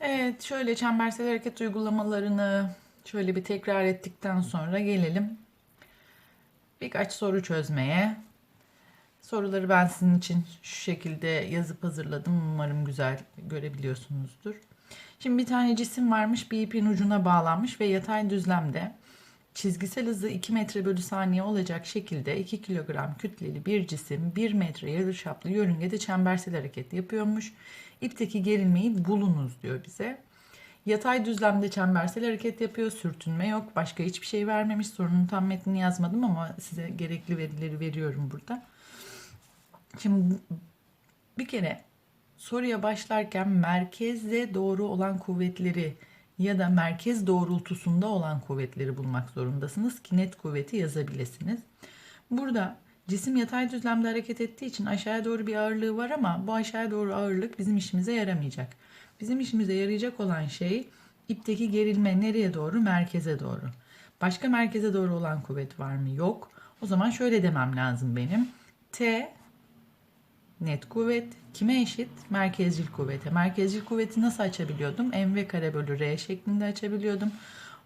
Evet, şöyle çembersel hareket uygulamalarını şöyle bir tekrar ettikten sonra gelelim birkaç soru çözmeye. Soruları ben sizin için şu şekilde yazıp hazırladım. Umarım güzel görebiliyorsunuzdur. Şimdi bir tane cisim varmış, bir ipin ucuna bağlanmış ve yatay düzlemde çizgisel hızı 2 metre bölü saniye olacak şekilde 2 kilogram kütleli bir cisim 1 metre yarıçaplı yörüngede çembersel hareket yapıyormuş. İpteki gerilmeyi bulunuz diyor bize. Yatay düzlemde çembersel hareket yapıyor, sürtünme yok, başka hiçbir şey vermemiş. Sorunun tam metnini yazmadım ama size gerekli verileri veriyorum burada. Şimdi bir kere soruya başlarken merkeze doğru olan kuvvetleri ya da merkez doğrultusunda olan kuvvetleri bulmak zorundasınız ki net kuvveti yazabilirsiniz. Burada cisim yatay düzlemde hareket ettiği için aşağıya doğru bir ağırlığı var ama bu aşağıya doğru ağırlık bizim işimize yaramayacak. Bizim işimize yarayacak olan şey ipteki gerilme nereye doğru? Merkeze doğru. Başka merkeze doğru olan kuvvet var mı? Yok. O zaman şöyle demem lazım benim. T net kuvvet kime eşit? Merkezcil kuvvete. Merkezcil kuvveti nasıl açabiliyordum? mv kare bölü r şeklinde açabiliyordum.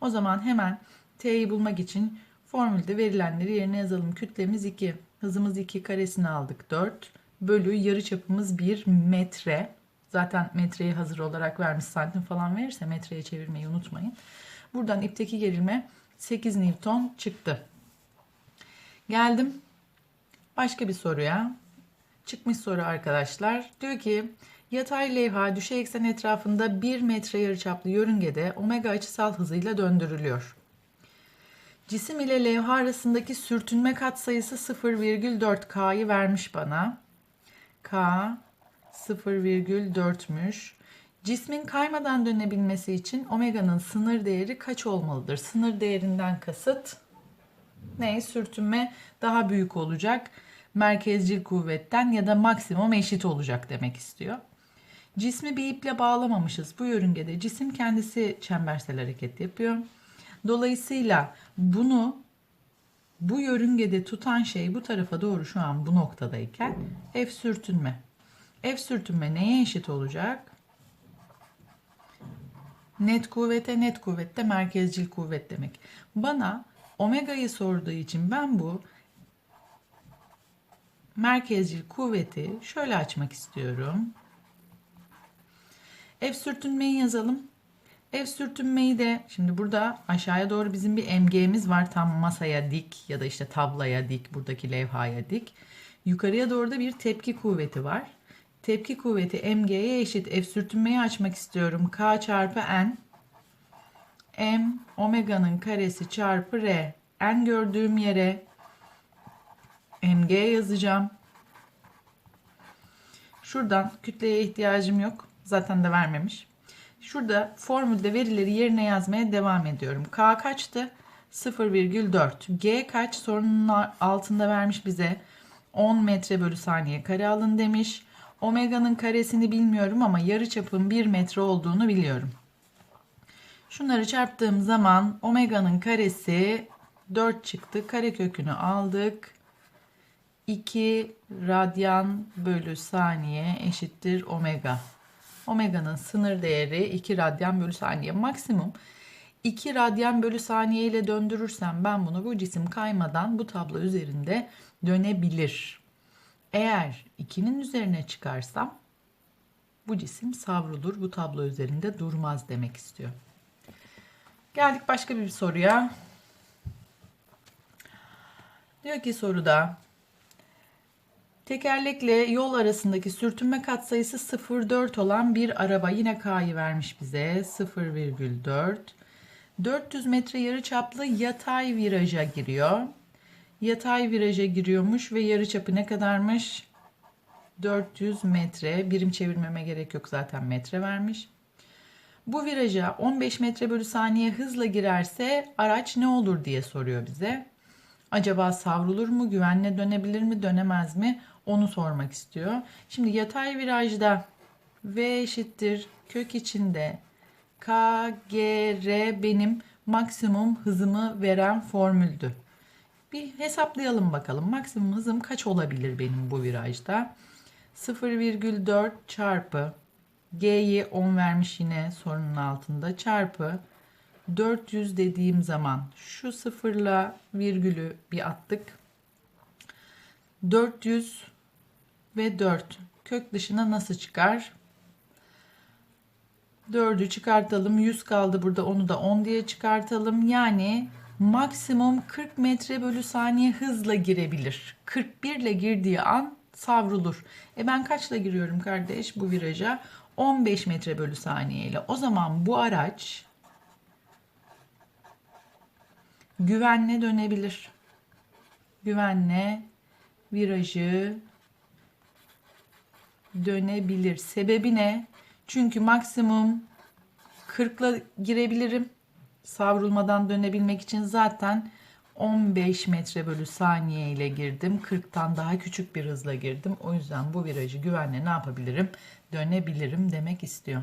O zaman hemen t'yi bulmak için formülde verilenleri yerine yazalım. Kütlemiz 2, hızımız 2, karesini aldık 4 bölü yarıçapımız 1 metre. Zaten metreyi hazır olarak vermiş santim falan verirse metreye çevirmeyi unutmayın. Buradan ipteki gerilme 8 Newton çıktı. Geldim başka bir soruya. Çıkmış soru arkadaşlar. Diyor ki yatay levha düşey eksen etrafında 1 metre yarıçaplı yörüngede omega açısal hızıyla döndürülüyor. Cisim ile levha arasındaki sürtünme katsayısı 0,4 K'yı vermiş bana. K 0,4'müş. Cismin kaymadan dönebilmesi için omega'nın sınır değeri kaç olmalıdır? Sınır değerinden kasıt ne? Sürtünme daha büyük olacak merkezcil kuvvetten ya da maksimum eşit olacak demek istiyor. Cismi bir iple bağlamamışız. Bu yörüngede cisim kendisi çembersel hareket yapıyor. Dolayısıyla bunu bu yörüngede tutan şey bu tarafa doğru şu an bu noktadayken F sürtünme. F sürtünme neye eşit olacak? Net kuvvete net kuvvette merkezcil kuvvet demek. Bana omega'yı sorduğu için ben bu merkezcil kuvveti şöyle açmak istiyorum. F sürtünmeyi yazalım. F sürtünmeyi de şimdi burada aşağıya doğru bizim bir MG'miz var tam masaya dik ya da işte tablaya dik buradaki levhaya dik. Yukarıya doğru da bir tepki kuvveti var. Tepki kuvveti MG'ye eşit. F sürtünmeyi açmak istiyorum. K çarpı N. M omega'nın karesi çarpı R. N gördüğüm yere mg yazacağım. Şuradan kütleye ihtiyacım yok. Zaten de vermemiş. Şurada formülde verileri yerine yazmaya devam ediyorum. K kaçtı? 0,4. G kaç? Sorunun altında vermiş bize. 10 metre bölü saniye kare alın demiş. Omega'nın karesini bilmiyorum ama yarı çapın 1 metre olduğunu biliyorum. Şunları çarptığım zaman omega'nın karesi 4 çıktı. Kare kökünü aldık. 2 radyan bölü saniye eşittir omega. Omega'nın sınır değeri 2 radyan bölü saniye. Maksimum 2 radyan bölü saniye ile döndürürsem ben bunu bu cisim kaymadan bu tablo üzerinde dönebilir. Eğer 2'nin üzerine çıkarsam bu cisim savrulur bu tablo üzerinde durmaz demek istiyor. Geldik başka bir soruya. Diyor ki soruda Tekerlekle yol arasındaki sürtünme katsayısı 0,4 olan bir araba yine K'yı vermiş bize 0,4. 400 metre yarı çaplı yatay viraja giriyor. Yatay viraja giriyormuş ve yarı çapı ne kadarmış? 400 metre. Birim çevirmeme gerek yok zaten metre vermiş. Bu viraja 15 metre bölü saniye hızla girerse araç ne olur diye soruyor bize. Acaba savrulur mu, güvenle dönebilir mi, dönemez mi? Onu sormak istiyor. Şimdi yatay virajda V eşittir kök içinde K, G, R benim maksimum hızımı veren formüldü. Bir hesaplayalım bakalım. Maksimum hızım kaç olabilir benim bu virajda? 0,4 çarpı G'yi 10 vermiş yine sorunun altında çarpı 400 dediğim zaman şu sıfırla virgülü bir attık. 400 ve 4 kök dışına nasıl çıkar? 4'ü çıkartalım. 100 kaldı burada. Onu da 10 diye çıkartalım. Yani maksimum 40 metre bölü saniye hızla girebilir. 41 ile girdiği an savrulur. E ben kaçla giriyorum kardeş bu viraja? 15 metre bölü saniye ile. O zaman bu araç güvenle dönebilir. Güvenle virajı dönebilir. Sebebi ne? Çünkü maksimum 40'la girebilirim. Savrulmadan dönebilmek için zaten 15 metre bölü saniye ile girdim. 40'tan daha küçük bir hızla girdim. O yüzden bu virajı güvenle ne yapabilirim? Dönebilirim demek istiyor.